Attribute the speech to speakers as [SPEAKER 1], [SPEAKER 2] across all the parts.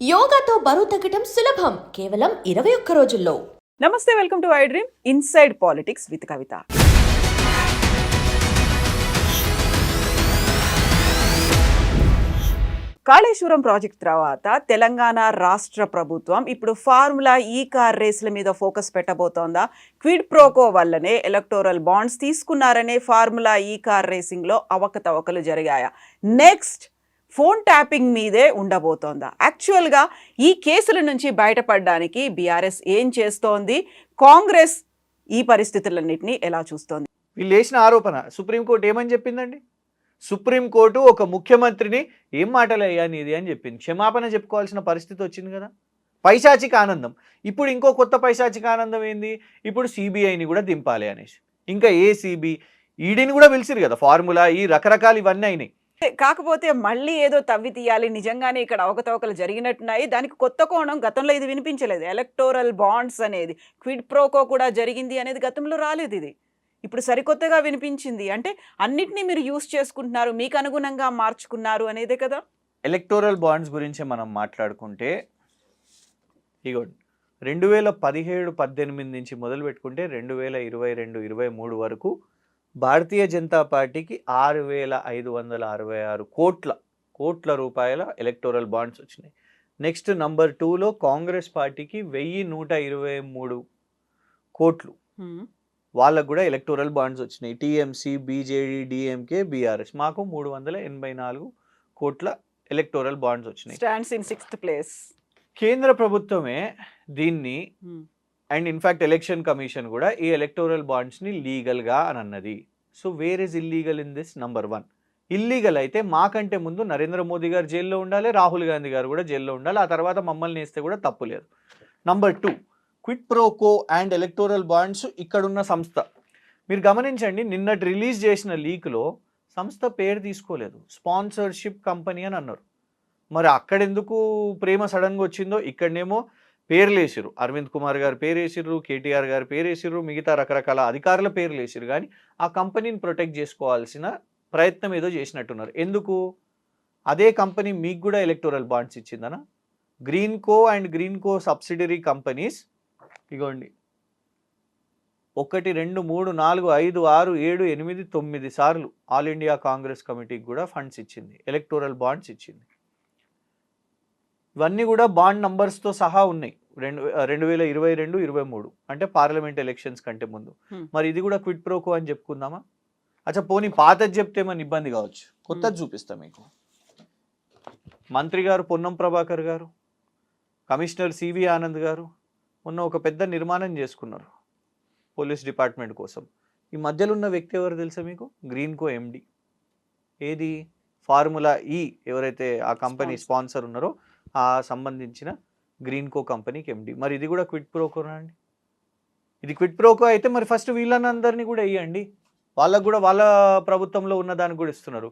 [SPEAKER 1] యోగాతో బరువు తగ్గటం సులభం. కేవలం ఇరవై ఒక్క రోజుల్లో.
[SPEAKER 2] నమస్తే welcome to I dream inside politics with Kavitha. Kaleshwaram project తర్వాత తెలంగాణ రాష్ట్ర ప్రభుత్వం ఇప్పుడు ఫార్ములా ఈ కార్ రేసుల మీద ఫోకస్ పెట్టబోతోందా? క్విడ్ ప్రోకో వల్లనే ఎలక్టోరల్ బాండ్స్ తీసుకున్నారనే ఫార్ములా ఈ కార్ రేసింగ్లో అవకతవకలు జరిగాయా? నెక్స్ట్ ఫోన్ ట్యాపింగ్ మీదే ఉండబోతోందా. యాక్చువల్గా ఈ కేసుల నుంచి బయటపడడానికి బీఆర్ఎస్ ఏం చేస్తోంది? కాంగ్రెస్ ఈ పరిస్థితులన్నింటినీ ఎలా చూస్తోంది?
[SPEAKER 3] వీళ్ళు వేసిన ఆరోపణ సుప్రీంకోర్టు ఏమని చెప్పిందండి? సుప్రీంకోర్టు ఒక ముఖ్యమంత్రిని ఏం మాటలయ్యా నీది అని చెప్పింది. క్షమాపణ చెప్పుకోవాల్సిన పరిస్థితి వచ్చింది కదా? పైశాచిక ఆనందం. ఇప్పుడు ఇంకో కొత్త పైశాచిక ఆనందం ఏంది? ఇప్పుడు సిబిఐని కూడా దింపాలి అనేసి. ఇంకా ఏసీబీ ఈడీని కూడా పిలిచిరు కదా ఫార్ములా ఈ రకరకాలు ఇవన్నీ అయినాయి.
[SPEAKER 2] కాకపోతే మళ్ళీ ఏదో తవ్వి తీయాలి. నిజంగానే ఇక్కడ అవకతవకలు జరిగినట్టున్నాయి. దానికి కొత్త కోణం గతంలో ఇది వినిపించలేదు. ఎలక్టోరల్ బాండ్స్ అనేది క్విడ్ ప్రోకో కూడా జరిగింది అనేది గతంలో రాలేదు ఇది. ఇప్పుడు సరికొత్తగా వినిపించింది. అంటే అన్నిటినీ మీరు యూస్ చేసుకుంటున్నారు. మీకు అనుగుణంగా మార్చుకున్నారు అనేదే కదా?
[SPEAKER 3] ఎలక్టోరల్ బాండ్స్ గురించి మనం మాట్లాడుకుంటే ఇగో రెండు వేల పదిహేడు పద్దెనిమిది నుంచి మొదలు పెట్టుకుంటే రెండు వేల ఇరవై రెండు ఇరవై మూడు వరకు భారతీయ జనతా పార్టీకి ఆరు వేల ఐదు వందల అరవై ఆరు కోట్ల కోట్ల రూపాయల ఎలక్టోరల్ బాండ్స్ వచ్చినాయి. నెక్స్ట్ నంబర్ టూలో కాంగ్రెస్ పార్టీకి వెయ్యి నూట ఇరవై మూడు కోట్లు. వాళ్ళకు కూడా ఎలక్టోరల్ బాండ్స్ వచ్చినాయి. TMC BJD DMK BRS. మాకు మూడు వందల ఎనభై నాలుగు కోట్ల ఎలక్టోరల్ బాండ్స్ వచ్చినాయి.
[SPEAKER 2] స్టాండ్స్ ఇన్ సిక్స్త్ ప్లేస్
[SPEAKER 3] కేంద్ర ప్రభుత్వమే దీన్ని అండ్ ఇన్ఫ్యాక్ట్ ఎలక్షన్ కమిషన్ కూడా ఈ ఎలక్టోరల్ బాండ్స్ని లీగల్గా అని అన్నది. So where is illegal in this? Number one. Illegal అయితే మాకంటే ముందు నరేంద్ర మోదీ గారు జైల్లో ఉండాలి రాహుల్ గాంధీ గారు కూడా జైల్లో ఉండాలి ఆ తర్వాత మమ్మల్ని వేస్తే కూడా తప్పు లేదు. Number two quid pro quo and electoral bonds ఇక్కడున్న సంస్థ. మీరు గమనించండి నిన్నటి రిలీజ్ చేసిన లీక్లో సంస్థ పేరు తీసుకోలేదు. స్పాన్సర్షిప్ కంపెనీ అని అన్నారు. మరి అక్కడెందుకు ప్రేమ సడన్గా వచ్చిందో ఇక్కడనేమో పేర్లు వేసిర్రు అరవింద్ కుమార్ గారు పేరు వేసిర్రు కేటీఆర్ గారు పేరు వేసిర్రు మిగతా రకరకాల అధికారుల పేర్లు వేసిర్రు కానీ ఆ కంపెనీని ప్రొటెక్ట్ చేసుకోవాల్సిన ప్రయత్నం ఏదో చేసినట్టున్నారు. ఎందుకు? అదే కంపెనీ మీకు కూడా electoral bonds ఇచ్చిందనా? Greenko and Greenko subsidiary companies ఇగోండి. ఒకటి రెండు మూడు నాలుగు ఐదు ఆరు ఏడు ఎనిమిది తొమ్మిది సార్లు ఆల్ ఇండియా కాంగ్రెస్ కమిటీకి కూడా ఫండ్స్ ఇచ్చింది. ఎలక్టోరల్ బాండ్స్ ఇచ్చింది. ఇవన్నీ కూడా బాండ్ నంబర్స్తో సహా ఉన్నాయి. రెండు రెండు వేల ఇరవై రెండు ఇరవై మూడు. అంటే పార్లమెంట్ ఎలక్షన్స్ కంటే ముందు. మరి ఇది కూడా క్విట్ ప్రోకో అని చెప్పుకుందామా? అచ్చా పోనీ పాతది చెప్తే మన ఇబ్బంది కావచ్చు. కొత్తది చూపిస్తా మీకు. మంత్రి గారు పొన్నం ప్రభాకర్ గారు కమిషనర్ సివి ఆనంద్ గారు మొన్న ఒక పెద్ద నిర్మాణం చేసుకున్నారు పోలీస్ డిపార్ట్మెంట్ కోసం. ఈ మధ్యలో ఉన్న వ్యక్తి ఎవరు తెలుసా మీకు? Greenko MD. ఏది? ఫార్ములా ఈ ఎవరైతే ఆ కంపెనీ. స్పాన్సర్ ఉన్నారో ఆ సంబంధించిన గ్రీన్ కో కంపెనీకి ఎండి మరి ఇది కూడా క్విట్ ప్రోకోనా అండి? ఇది క్విట్ ప్రోకో అయితే మరి ఫస్ట్ వీళ్ళనందరినీ కూడా ఇవ్వండి వాళ్ళకు కూడా వాళ్ళ ప్రభుత్వంలో ఉన్న దానికి కూడా ఇస్తున్నారు.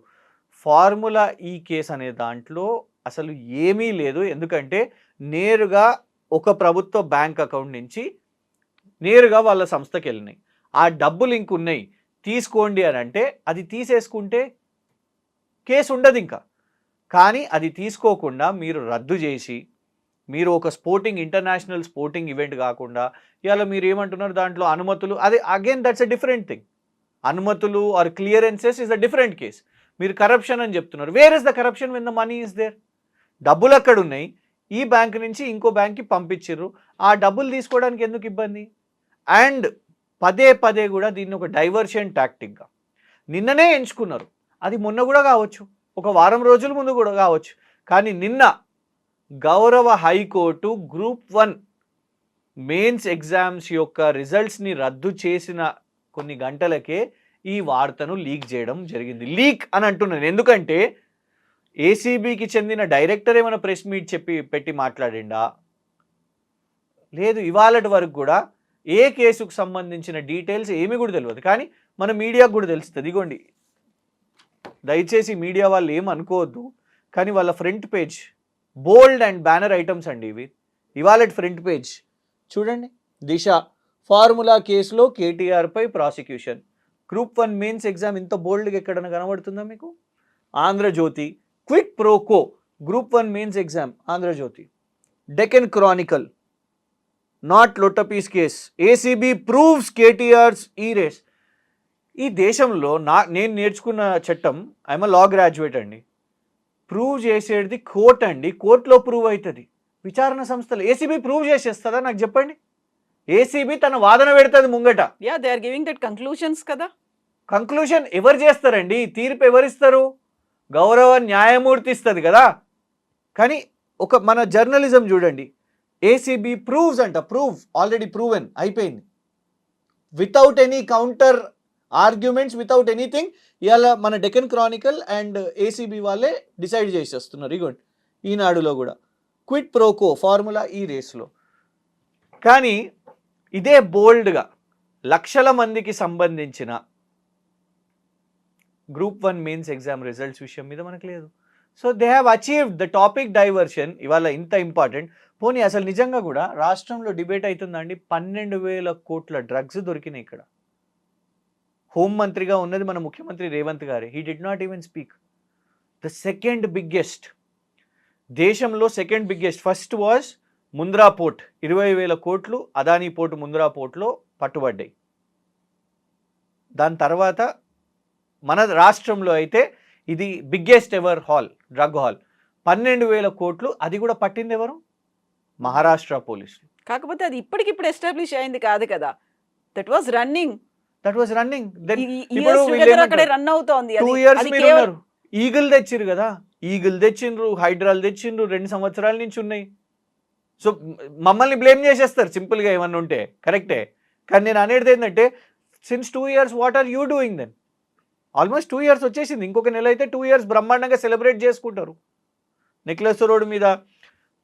[SPEAKER 3] ఫార్ములా ఈ కేసు అనే దాంట్లో అసలు ఏమీ లేదు. ఎందుకంటే నేరుగా ఒక ప్రభుత్వ బ్యాంక్ అకౌంట్ నుంచి నేరుగా వాళ్ళ సంస్థకి వెళ్ళినాయి. ఆ డబ్బులు ఇంక ఉన్నాయి. తీసుకోండి అని అంటే అది తీసేసుకుంటే కేసు ఉండదు ఇంకా. కానీ అది తీసుకోకుండా మీరు రద్దు చేసి మీరు ఒక స్పోర్టింగ్ ఇంటర్నేషనల్ స్పోర్టింగ్ ఈవెంట్ కాకుండా ఇవాళ మీరు ఏమంటున్నారు దాంట్లో అనుమతులు అదే again that's a different thing అనుమతులు or clearances is a different case మీరు కరప్షన్ అని చెప్తున్నారు. Where is the corruption when the money is there డబ్బులు అక్కడ ఉన్నాయి ఈ బ్యాంక్ నుంచి ఇంకో బ్యాంక్కి పంపించారు ఆ డబ్బులు తీసుకోవడానికి ఎందుకు ఇబ్బంది? అండ్ పదే పదే కూడా దీన్ని ఒక డైవర్షన్ టాక్టిక్గా నిన్ననే ఎంచుకున్నారు. అది మొన్న కూడా కావచ్చు. ఒక వారం రోజుల ముందు కూడా కావచ్చు. కానీ నిన్న గౌరవ high court group one mains exams యొక్క రిజల్ట్స్ని రద్దు చేసిన కొన్ని గంటలకే ఈ వార్తను లీక్ చేయడం జరిగింది. లీక్ అని అంటున్నాను. ఎందుకంటే ఏసీబీకి చెందిన డైరెక్టర్ ఏమైనా ప్రెస్ మీట్ చెప్పి పెట్టి మాట్లాడిండా? లేదు ఇవాళటి వరకు కూడా ఏ కేసుకు సంబంధించిన డీటెయిల్స్ ఏమి కూడా తెలియదు. కానీ మన మీడియాకు కూడా తెలుస్తుంది. ఇగోండి దయచేసి మీడియా వాళ్ళు ఏం అనుకోవద్దు. కానీ వాళ్ళ front page bold and banner items అండి ఇవి. ఇవాళ ఫ్రంట్ పేజ్. చూడండి. దిశ. ఫార్ములా కేసులో కేటీఆర్పై prosecution. Group one mains exam ఇంత బోల్డ్గా ఎక్కడైనా కనబడుతుందా మీకు? Andhra Jyothi. Quid pro quo group one mains exam. Andhra Jyothi. Deccan Chronicle. Not లొటపీస్ case. ACB proves KTR's E race ఈ దేశంలో నా నేను నేర్చుకున్న చట్టం ఐఎమ్ లా గ్రాడ్యుయేట్ అండి. ప్రూవ్ చేసేది కోర్ట్ అండి. కోర్టులో ప్రూవ్ అవుతుంది. విచారణ సంస్థలు ఏసీబీ ప్రూవ్ చేసేస్తుందా? నాకు చెప్పండి. ఏసీబీ తన వాదన పెడుతుంది ముంగట.
[SPEAKER 2] Yeah they are giving that conclusions కదా.
[SPEAKER 3] కంక్లూషన్ ఎవరు చేస్తారండి? తీర్పు ఎవరిస్తారు గౌరవ న్యాయమూర్తి ఇస్తుంది కదా. కానీ ఒక మన జర్నలిజం చూడండి. ఏసీబీ ప్రూవ్స్ అంట. ప్రూవ్ ఆల్రెడీ ప్రూవెన్ అయిపోయింది. Without any counter arguments without anything ఇవాళ మన డెకన్ క్రానికల్ అండ్ ఏసీబీ వాళ్ళే డిసైడ్ చేసేస్తున్నారు. ఇగోండి ఈనాడులో కూడా. క్విట్ ప్రోకో ఫార్ములా ఈ రేస్లో. కానీ ఇదే బోల్డ్గా లక్షల మందికి సంబంధించిన group one mains exam results విషయం మీద మనకు లేదు. So they have achieved the topic diversion ఇవాళ ఇంత ఇంపార్టెంట్. పోనీ అసలు నిజంగా కూడా రాష్ట్రంలో డిబేట్ అవుతుందండి పన్నెండు వేల కోట్ల డ్రగ్స్ దొరికినాయి ఇక్కడ. హోం మంత్రిగా ఉన్నది మన ముఖ్యమంత్రి రేవంత్ గారే. He did not even speak the second biggest దేశంలో second biggest first was Mundra port ఇరవై వేల కోట్లు అదానీ పోర్ట్ ముంద్రా పోర్ట్లో పట్టుబడ్డాయి. దాని తర్వాత మన రాష్ట్రంలో అయితే ఇది biggest ever haul drug haul పన్నెండు వేల కోట్లు అది కూడా పట్టింది ఎవరు? మహారాష్ట్ర పోలీసులు.
[SPEAKER 2] కాకపోతే అది ఇప్పటికిప్పుడు ఎస్టాబ్లిష్ అయింది కాదు కదా. That was running
[SPEAKER 3] that was running?
[SPEAKER 2] Run అవుతోంది
[SPEAKER 3] టూ ఇయర్స్ మీరు ఉన్నారు. ఈగిల్ తెచ్చిర్రు కదా? ఈగిల్ తెచ్చిండ్రు హైడ్రాల్ తెచ్చిండ్రు రెండు సంవత్సరాల నుంచి ఉన్నాయి. సో మమ్మల్ని బ్లేమ్ చేసేస్తారు సింపుల్గా ఏమన్నా ఉంటే. కరెక్టే కానీ నేను అనేది ఏంటంటే since two years what are you doing then almost two years వచ్చేసింది. ఇంకొక నెల అయితే టూ ఇయర్స్ బ్రహ్మాండంగా సెలబ్రేట్ చేసుకుంటారు. నెక్లెస్ రోడ్ మీద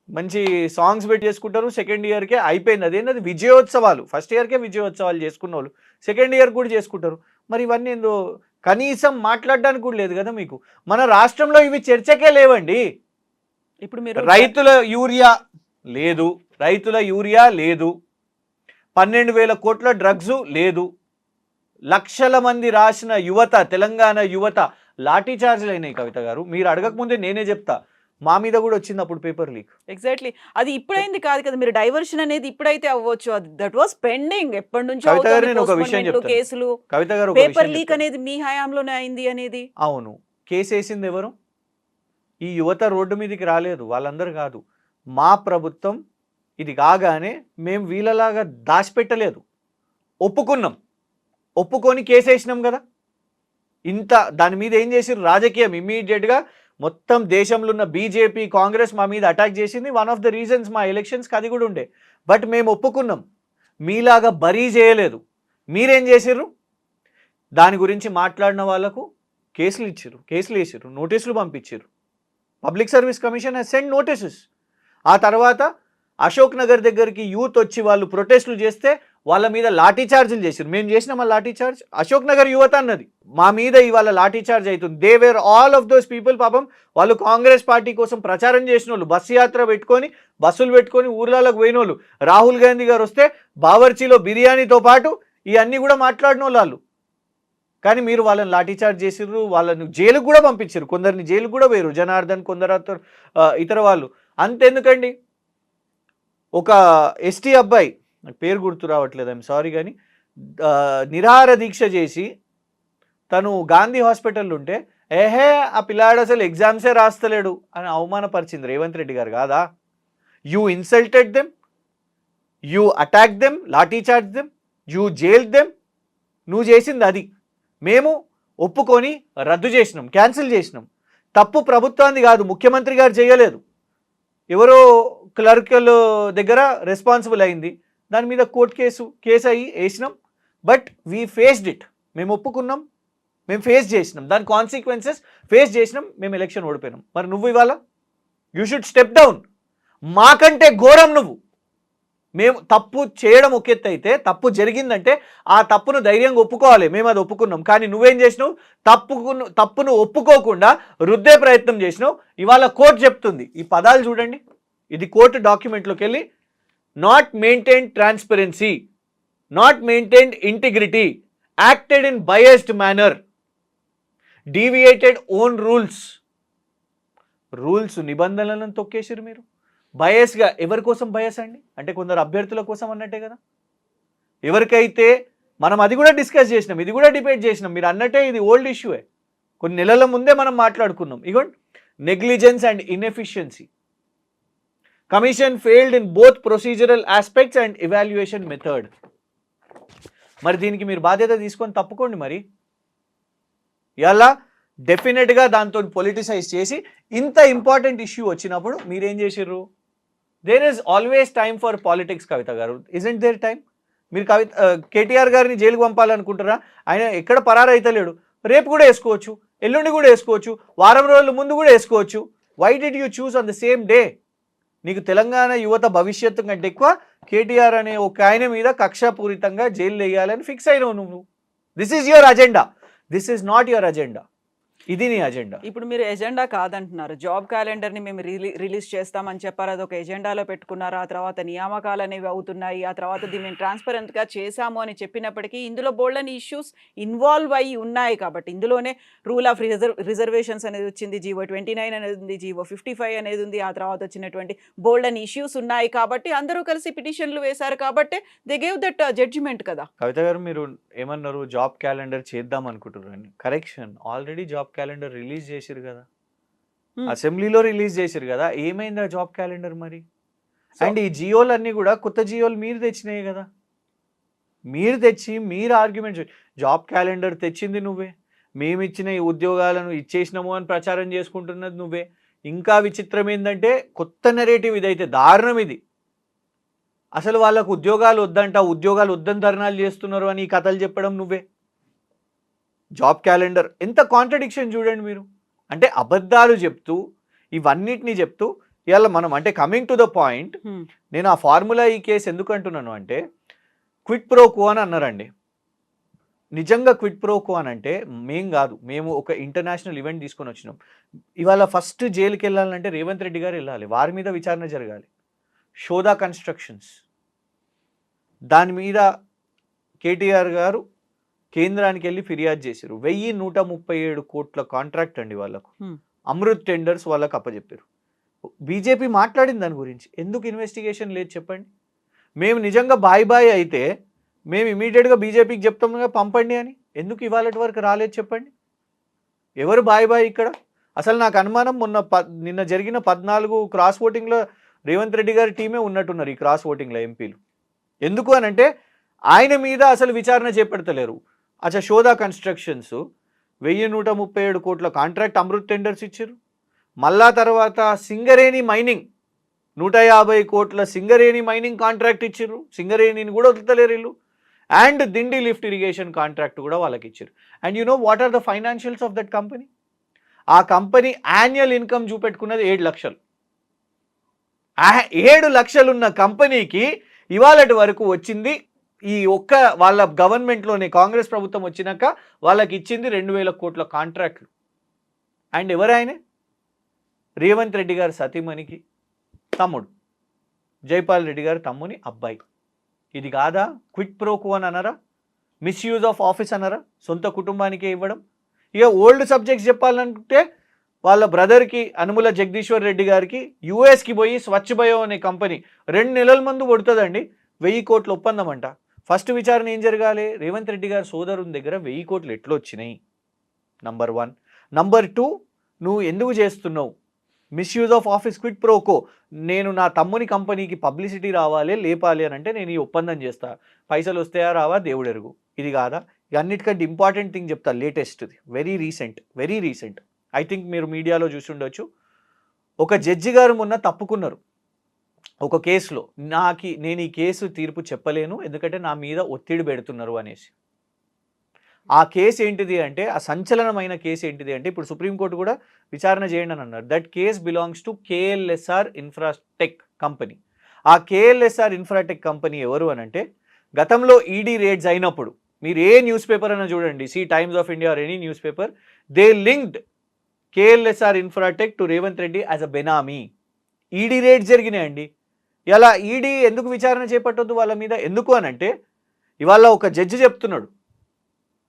[SPEAKER 3] మంచి సాంగ్స్ పెట్టి చేసుకుంటారు సెకండ్ ఇయర్కే అయిపోయింది. అదేంటది విజయోత్సవాలు. ఫస్ట్ ఇయర్కే విజయోత్సవాలు చేసుకున్న వాళ్ళు సెకండ్ ఇయర్ కూడా చేసుకుంటారు. మరి ఇవన్నీ ఏందో? కనీసం మాట్లాడడానికి కూడా లేదు కదా మీకు. మన రాష్ట్రంలో ఇవి చర్చకే లేవండి.
[SPEAKER 2] ఇప్పుడు మీరు
[SPEAKER 3] రైతుల యూరియా లేదు. రైతుల యూరియా లేదు. పన్నెండు వేల కోట్ల డ్రగ్స్ లేదు. లక్షల మంది రాసిన యువత తెలంగాణ యువత లాఠీ చార్జ్లు అయినాయి కవిత గారు. మీరు అడగకముందే నేనే చెప్తా. మా మీద కూడా వచ్చింది అప్పుడు పేపర్ లీక్
[SPEAKER 2] ఎగ్జాక్ట్లీ అది ఇప్పుడైంది కాదు కదా మీరు డైవర్షన్ అనేది ఇప్పుడైతే అవ్వచ్చు. అది దట్ వాస్ పెండింగ్ ఎప్పటి నుంచో. కేసులు.
[SPEAKER 3] కవిత గారు
[SPEAKER 2] పేపర్ లీక్. అనేది మీ హయాంలోనే అయింది అనేది?
[SPEAKER 3] అవును. కేసు వేసింది ఎవరు? ఈ యువత రోడ్డు మీదకి రాలేదు. వాళ్ళందరూ కాదు. మా ప్రభుత్వం ఇది కాగానే మేము వీళ్ళలాగా దాచిపెట్టలేదు. ఒప్పుకున్నాం. ఒప్పుకొని కేసు వేసినాం కదా. ఇంత దాని మీద ఏం చేసిర్రు? రాజకీయం. ఇమ్మీడియట్గా మొత్తం దేశంలో ఉన్న బీజేపీ కాంగ్రెస్ మా మీద అటాక్ చేసింది. వన్ ఆఫ్ ద రీజన్స్ మా ఎలక్షన్స్కి అది కూడా ఉండే. బట్ మేము ఒప్పుకున్నాం. మీలాగా బరీ చేయలేదు. మీరేం చేసిర్రు? దాని గురించి మాట్లాడిన వాళ్ళకు కేసులు ఇచ్చారు కేసులు వేసారు నోటీసులు పంపించారు public service commission he's send notices ఆ తర్వాత అశోక్ నగర్ దగ్గరికి యూత్ వచ్చి వాళ్ళు ప్రొటెస్టులు చేస్తే వాళ్ళ మీద లాఠీ ఛార్జీలు చేశారు మేము చేసినాం మా లాఠీ ఛార్జ్ అశోక్ నగర్ యువత అన్నది. మా మీద ఇవాళ లాఠీ ఛార్జ్ అవుతుంది they were all of those people పాపం వాళ్ళు కాంగ్రెస్ పార్టీ కోసం ప్రచారం చేసిన వాళ్ళు బస్సు యాత్ర పెట్టుకొని బస్సులు పెట్టుకొని ఊర్లలోకి పోయిన వాళ్ళు రాహుల్ గాంధీ గారు వస్తే బావర్చీలో బిర్యానీతో పాటు ఇవన్నీ కూడా మాట్లాడిన వాళ్ళు. కానీ మీరు వాళ్ళని లాఠీచార్జ్ చేసిర్రు వాళ్ళని జైలుకు కూడా పంపించారు కొందరిని జైలుకు కూడా పోయారు జనార్దన్ కొందరు ఇతర వాళ్ళు. అంతెందుకండి? ఒక ఎస్టీ అబ్బాయి నాకు పేరు గుర్తు రావట్లేదు ఐమ్ సారీ కానీ నిరాహార దీక్ష చేసి తను గాంధీ హాస్పిటల్ ఉంటే ఏహే ఆ పిల్లాడు అసలు ఎగ్జామ్సే రాస్తలేడు అని అవమానపరిచింది రేవంత్ రెడ్డి గారు కాదా? You insulted them you attack them lathi charge them you jail them నువ్వు చేసింది అది. మేము ఒప్పుకొని రద్దు చేసినాం క్యాన్సిల్ చేసినాం. తప్పు ప్రభుత్వాన్ని కాదు ముఖ్యమంత్రి గారు చేయలేదు. ఎవరో క్లర్కల్ దగ్గర రెస్పాన్సిబుల్ అయింది. దాని మీద కోర్టు కేసు కేసు అయ్యి వేసినాం. బట్ వీ ఫేస్డ్ ఇట్ మేము ఒప్పుకున్నాం. మేము ఫేస్ చేసినాం. దాని కాన్సిక్వెన్సెస్ ఫేస్ చేసినాం. మేము ఎలక్షన్ ఓడిపోయినాం. మరి నువ్వు ఇవాళ? యూ షుడ్ స్టెప్ డౌన్ మాకంటే ఘోరం నువ్వు. మేము తప్పు చేయడం ఒక ఎత్తు అయితే తప్పు జరిగిందంటే ఆ తప్పును ధైర్యంగా ఒప్పుకోవాలి. మేము అది ఒప్పుకున్నాం. కానీ నువ్వేం చేసినావు? తప్పుకు తప్పును ఒప్పుకోకుండా రుద్దే ప్రయత్నం చేసినావు. ఇవాళ కోర్టు చెప్తుంది. ఈ పదాలు చూడండి. ఇది కోర్టు డాక్యుమెంట్లోకి వెళ్ళి not maintain transparency not maintain integrity acted in biased manner deviated own rules rules నిబంధనలను తొక్కేసిరు మీరు. బయస్గా ఎవరి కోసం బయస్ అండి? అంటే కొందరు అభ్యర్థుల కోసం అన్నట్టే కదా? ఎవరికైతే మనం అది కూడా డిస్కస్ చేసినాం ఇది కూడా డిబేట్ చేసినాం మీరు అన్నట్టే ఇది ఓల్డ్ ఇష్యూయే. కొన్ని నెలల ముందే మనం మాట్లాడుకున్నాం. ఇగోండి negligence and inefficiency. Commission failed in both procedural aspects and evaluation method మరి దీనికి మీరు బాధ్యత తీసుకొని తప్పుకోండి మరి. ఇలా డెఫినెట్గా దాంతో పొలిటిసైజ్ చేసి ఇంత ఇంపార్టెంట్ ఇష్యూ వచ్చినప్పుడు మీరేం చేసిర్రు? There is always time for politics Kavitha గారు. ఇజెంట్ దేర్ టైం మీరు కవిత కేటీఆర్ గారిని జైలుకు పంపాలనుకుంటారా ఆయన ఎక్కడ పరారైతలేడు రేపు కూడా వేసుకోవచ్చు ఎల్లుండి కూడా వేసుకోవచ్చు వారం రోజుల ముందు కూడా వేసుకోవచ్చు. Why did you choose on the same day నీకు తెలంగాణ యువత భవిష్యత్తు కంటే ఎక్కువ కేటీఆర్ అనే ఒక ఆయన మీద కక్షాపూరితంగా జైలు వేయాలని ఫిక్స్ అయినావు నువ్వు. This is your agenda this is not your agenda ఇది నీ అజెండా.
[SPEAKER 2] ఇప్పుడు మీరు ఎజెండా కాదంటున్నారు. జాబ్ క్యాలెండర్ని మేము రిలీ రిలీజ్ చేస్తామని చెప్పారు. అది ఒక ఎజెండాలో పెట్టుకున్నారు? ఆ తర్వాత నియామకాలు అనేవి అవుతున్నాయి. ఆ తర్వాత దీన్ని మేము ట్రాన్స్పరెంట్గా చేశాము అని చెప్పినప్పటికీ ఇందులో బోల్డని ఇష్యూస్ ఇన్వాల్వ్ అయ్యి ఉన్నాయి కాబట్టి. ఇందులోనే రూల్ ఆఫ్ రిజర్వ్ రిజర్వేషన్స్ అనేది వచ్చింది. జీవో ట్వంటీ నైన్ అనేది ఉంది. జీవో ఫిఫ్టీ ఫైవ్ అనేది ఉంది. ఆ తర్వాత వచ్చినటువంటి బోల్డన్ ఇష్యూస్ ఉన్నాయి కాబట్టి అందరూ కలిసి పిటిషన్లు వేశారు కాబట్టి దే గేవ్ దట్ జడ్జిమెంట్ కదా.
[SPEAKER 3] కవిత గారు మీరు ఏమన్నారు? జాబ్ క్యాలెండర్ చేద్దాం అనుకుంటున్నారు. Correction. Already job calendar release చేసిరు కదా. అసెంబ్లీలో రిలీజ్ చేసిరు కదా. ఏమైంది ఆ జాబ్ క్యాలెండర్ మరి? అండ్ ఈ జియోలు అన్నీ కూడా కొత్త జియోలు మీరు తెచ్చినాయి కదా. మీరు తెచ్చి మీరు ఆర్గ్యుమెంట్ జాబ్ క్యాలెండర్ తెచ్చింది నువ్వే. మేము ఇచ్చిన ఈ ఉద్యోగాలను ఇచ్చేసినాము అని ప్రచారం చేసుకుంటున్నది నువ్వే. ఇంకా విచిత్రం ఏంటంటే కొత్త నెరేటివ్ ఇదైతే దారుణం ఇది. అసలు వాళ్ళకు ఉద్యోగాలు వద్దంట ఉద్యోగాలు వద్దని ధర్నాలు చేస్తున్నారు అని ఈ కథలు చెప్పడం నువ్వే. Job calendar. ఎంత కాంట్రడిక్షన్ చూడండి మీరు. అంటే అబద్ధాలు చెప్తూ ఇవన్నిటిని చెప్తూ ఇవాళ మనం అంటే కమింగ్ టు ద పాయింట్. నేను ఆ ఫార్ములా ఈ కేసు ఎందుకు అంటున్నాను అంటే క్విట్ ప్రో కో అని అన్నారండి. నిజంగా క్విట్ ప్రో కో అని అంటే మేం కాదు మేము ఒక ఇంటర్నేషనల్ ఈవెంట్ తీసుకొని వచ్చినాం. ఇవాళ ఫస్ట్ జైలుకి వెళ్ళాలంటే రేవంత్ రెడ్డి గారు వెళ్ళాలి. వారి మీద విచారణ జరగాలి. షోదా కన్స్ట్రక్షన్స్. దాని మీద కేటీఆర్ గారు కేంద్రానికి వెళ్ళి ఫిర్యాదు చేశారు వెయ్యి నూట ముప్పై ఏడు కోట్ల కాంట్రాక్ట్ అండి వాళ్ళకు. అమృత్ టెండర్స్ వాళ్ళకి అప్పచెప్పారు బీజేపీ మాట్లాడింది దాని గురించి. ఎందుకు ఇన్వెస్టిగేషన్ లేదు చెప్పండి. మేము నిజంగా బాయ్ బాయ్ అయితే మేము ఇమీడియట్గా బీజేపీకి చెప్తాం కదా పంపండి అని. ఎందుకు ఇవాళ వరకు రాలేదు చెప్పండి. ఎవరు బాయ్ బాయ్ ఇక్కడ? అసలు నాకు అనుమానం మొన్న నిన్న జరిగిన పద్నాలుగు క్రాస్ ఓటింగ్లో రేవంత్ రెడ్డి గారి టీమే ఉన్నట్టున్నారు ఈ క్రాస్ ఓటింగ్లో ఎంపీలు. ఎందుకు అని అంటే ఆయన మీద అసలు విచారణ చేపడతలేరు. అచ్చా శోధా కన్స్ట్రక్షన్స్. వెయ్యి నూట ముప్పై ఏడు కోట్ల కాంట్రాక్ట్ అమృత్ టెండర్స్ ఇచ్చారు. మళ్ళా తర్వాత సింగరేణి మైనింగ్. నూట యాభై కోట్ల సింగరేణి మైనింగ్ కాంట్రాక్ట్ ఇచ్చారు. సింగరేణిని కూడా వదలలేరు వీళ్ళు. And Dindi lift irrigation contract కూడా వాళ్ళకి ఇచ్చారు. And you know what are the financials of that company? ఆ కంపెనీ యాన్యువల్ ఇన్కమ్ చూపెట్టుకున్నది ఏడు లక్షలు. ఏడు లక్షలున్న కంపెనీకి ఇవాళటి వరకు వచ్చింది ఈ ఒక్క వాళ్ళ గవర్నమెంట్లోనే కాంగ్రెస్ ప్రభుత్వం వచ్చినాక వాళ్ళకి ఇచ్చింది రెండు వేల కోట్ల కాంట్రాక్ట్లు. అండ్ ఎవరాయన రేవంత్ రెడ్డి గారు సతీమణికి తమ్ముడు. జైపాల్ రెడ్డి గారు తమ్ముని అబ్బాయి. ఇది కాదా? క్విక్ ప్రోకు అని అనరా? మిస్యూజ్ ఆఫ్ ఆఫీస్ అనరా? సొంత కుటుంబానికే ఇవ్వడం? ఇక ఓల్డ్ సబ్జెక్ట్స్ చెప్పాలంటే వాళ్ళ బ్రదర్కి అనుముల జగదీశ్వర్ రెడ్డి గారికి యూఎస్కి పోయి స్వచ్ఛ బయో అనే కంపెనీ రెండు నెలల ముందు కొడుతుందండి. వెయ్యి కోట్ల ఒప్పందం అంట. ఫస్ట్ విచారణ ఏం జరగాలి? రేవంత్ రెడ్డి గారి సోదరుని దగ్గర వెయ్యి కోట్లు ఎట్లు వచ్చినాయి నంబర్ వన్ నంబర్ టూ నువ్వు ఎందుకు చేస్తున్నావు? Misuse of office quid pro quo నేను నా తమ్ముని కంపెనీకి పబ్లిసిటీ రావాలి లేపాలి అని అంటే నేను ఈ ఒప్పందం చేస్తా. పైసలు వస్తాయా రావా? దేవుడు ఎరుగు. ఇది కాదా? ఇక అన్నిటికంటే ఇంపార్టెంట్ థింగ్ చెప్తా లేటెస్ట్ది very recent very recent I think మీరు మీడియాలో చూసి ఉండొచ్చు. ఒక జడ్జి గారు మొన్న తప్పుకున్నారు. ఒక కేసులో నాకి నేను ఈ కేసు తీర్పు చెప్పలేను ఎందుకంటే నా మీద ఒత్తిడి పెడుతున్నారు అనేసి. ఆ కేసు ఏంటిది అంటే ఆ సంచలనమైన కేసు ఏంటిది అంటే ఇప్పుడు సుప్రీంకోర్టు కూడా విచారణ చేయండి అని అన్నారు. That case belongs to KLSR Infratech company ఆ కేఎల్ఎస్ఆర్ ఇన్ఫ్రాటెక్ కంపెనీ ఎవరు అని అంటే గతంలో ఈడీ రేట్స్ అయినప్పుడు మీరు ఏ న్యూస్ పేపర్ అయినా చూడండి see Times of India or any news paper they linked KLSR Infratech to Revanth Reddy as a benami ED raid జరిగినాయండి. ఇలా ఈడీ ఎందుకు విచారణ చేపట్టొద్దు వాళ్ళ మీద? ఎందుకు అని అంటే ఇవాళ ఒక జడ్జి చెప్తున్నాడు.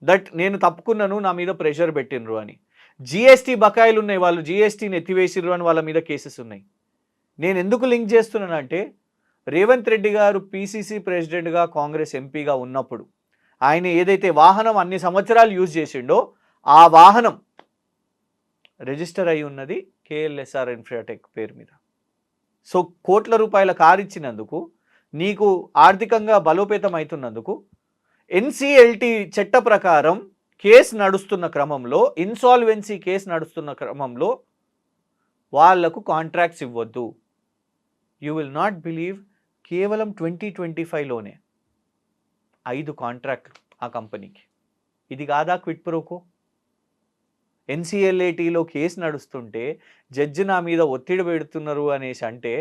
[SPEAKER 3] దట్ నేను తప్పుకున్నాను నా మీద ప్రెషర్ పెట్టినరు అని. జిఎస్టీ బకాయిలు ఉన్నాయి వాళ్ళు జిఎస్టీని ఎత్తివేసిర్రు అని వాళ్ళ మీద కేసెస్ ఉన్నాయి. నేను ఎందుకు లింక్ చేస్తున్నానంటే రేవంత్ రెడ్డి గారు పీసీసీ ప్రెసిడెంట్గా కాంగ్రెస్ ఎంపీగా ఉన్నప్పుడు ఆయన ఏదైతే వాహనం అన్ని సంవత్సరాలు యూజ్ చేసిండో ఆ వాహనం రిజిస్టర్ అయి ఉన్నది కేఎల్ఎస్ఆర్ ఇన్ఫ్రాటెక్ పేరు మీద. సో కోట్ల రూపాయల కారు ఇచ్చినందుకు నీకు ఆర్థికంగా బలోపేతం అవుతున్నందుకు ఎన్సిఎల్టీ చట్ట ప్రకారం కేసు నడుస్తున్న క్రమంలో ఇన్సాల్వెన్సీ కేసు నడుస్తున్న క్రమంలో వాళ్ళకు కాంట్రాక్ట్స్ ఇవ్వద్దు. యూ విల్ నాట్ బిలీవ్ కేవలం ట్వంటీ ట్వంటీ ఫైవ్లోనే ఐదు కాంట్రాక్ట్ ఆ కంపెనీకి. ఇది కాదా క్విట్ ప్రోకో? ఎన్సిఎల్ఏటీలో కేసు నడుస్తుంటే జడ్జి నా మీద ఒత్తిడి పెడుతున్నారు అనేసి అంటే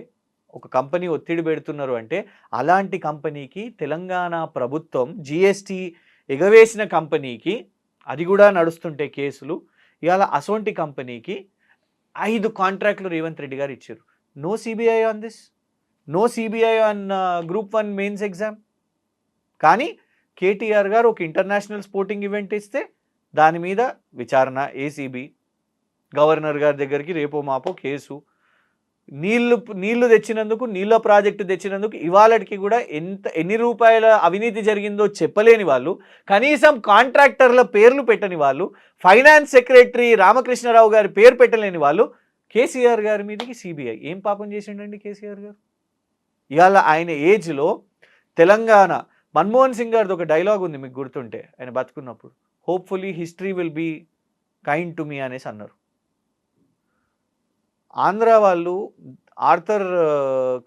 [SPEAKER 3] ఒక కంపెనీ ఒత్తిడి పెడుతున్నారు అంటే అలాంటి కంపెనీకి తెలంగాణ ప్రభుత్వం జిఎస్టీ ఎగవేసిన కంపెనీకి అది కూడా నడుస్తుంటే కేసులు. ఇవాళ అసోంటి కంపెనీకి ఐదు కాంట్రాక్ట్లు రేవంత్ రెడ్డి గారు ఇచ్చారు. No CBI on this. No CBI on group one mains exam. కానీ కేటీఆర్ గారు ఒక ఇంటర్నేషనల్ స్పోర్టింగ్ ఈవెంట్ ఇస్తే దాని మీద విచారణ ఏసీబీ గవర్నర్ గారి దగ్గరికి రేపో మాపో కేసు. నీళ్ళు నీళ్ళు తెచ్చినందుకు నీళ్ళ ప్రాజెక్టు తెచ్చినందుకు ఇవాళకి కూడా ఎంత ఎన్ని రూపాయల అవినీతి జరిగిందో చెప్పలేని వాళ్ళు కనీసం కాంట్రాక్టర్ల పేర్లు పెట్టని వాళ్ళు ఫైనాన్స్ సెక్రటరీ రామకృష్ణరావు గారి పేరు పెట్టలేని వాళ్ళు కేసీఆర్ గారి మీదకి సిబిఐ ఏం పాపం చేసిండండి కేసీఆర్ గారు? ఇవాళ ఆయన ఏజ్లో తెలంగాణ మన్మోహన్ సింగ్ గారిది ఒక డైలాగ్ ఉంది మీకు గుర్తుంటే ఆయన బతుకున్నప్పుడు. Hopefully history will be kind to me అనేసి అన్నారు. ఆంధ్ర వాళ్ళు ఆర్థర్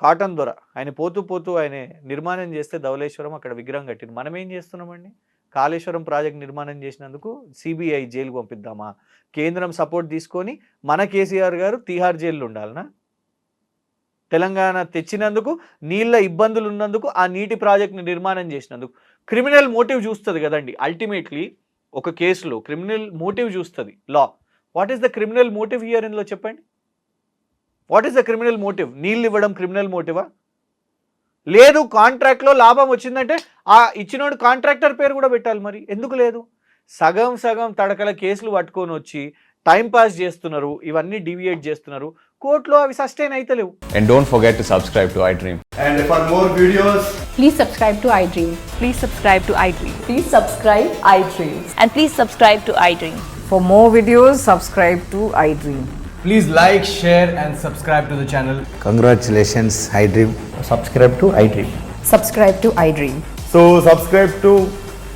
[SPEAKER 3] కాటన్ దొర ఆయన పోతూ పోతూ ఆయన నిర్మాణం చేస్తే ధవలేశ్వరం అక్కడ విగ్రహం కట్టింది మనం ఏం చేస్తున్నామండి కాళేశ్వరం ప్రాజెక్ట్ నిర్మాణం చేసినందుకు సిబిఐ జైలు పంపిద్దామా? కేంద్రం సపోర్ట్ తీసుకొని మన కేసీఆర్ గారు తిహార్ జైల్లో ఉండాలనా? తెలంగాణ తెచ్చినందుకు నీళ్ళ ఇబ్బందులు ఉన్నందుకు ఆ నీటి ప్రాజెక్ట్ని నిర్మాణం చేసినందుకు. క్రిమినల్ మోటివ్ చూస్తుంది కదండి. అల్టిమేట్లీ ఒక కేసులో క్రిమినల్ మోటివ్ చూస్తుంది law. What is the criminal motive here ఇందులో చెప్పండి? What is the criminal motive నీళ్ళు ఇవ్వడం క్రిమినల్ మోటివా లేదు కాంట్రాక్ట్లో లాభం వచ్చిందంటే ఆ ఇచ్చినోడు కాంట్రాక్టర్ పేరు కూడా పెట్టాలి మరి. ఎందుకు లేదు? సగం సగం తడకల కేసులు పట్టుకొని వచ్చి టైం పాస్ చేస్తున్నారు ఇవన్నీ డివియేట్ చేస్తున్నారు కోర్టులో అవి సస్టైన్ అయితలేవు
[SPEAKER 4] And don't forget to subscribe to iDream.
[SPEAKER 5] And for more videos,
[SPEAKER 6] Please subscribe to iDream.
[SPEAKER 7] Please subscribe to iDream.
[SPEAKER 1] Please subscribe iDreams.
[SPEAKER 7] And please subscribe to iDream.
[SPEAKER 8] For more videos, subscribe to iDream.
[SPEAKER 9] Please like, share, and subscribe to the channel.
[SPEAKER 10] Congratulations, iDream.
[SPEAKER 5] subscribe to iDream.
[SPEAKER 6] Subscribe to iDream.
[SPEAKER 5] So subscribe to iDream Media.
[SPEAKER 11] I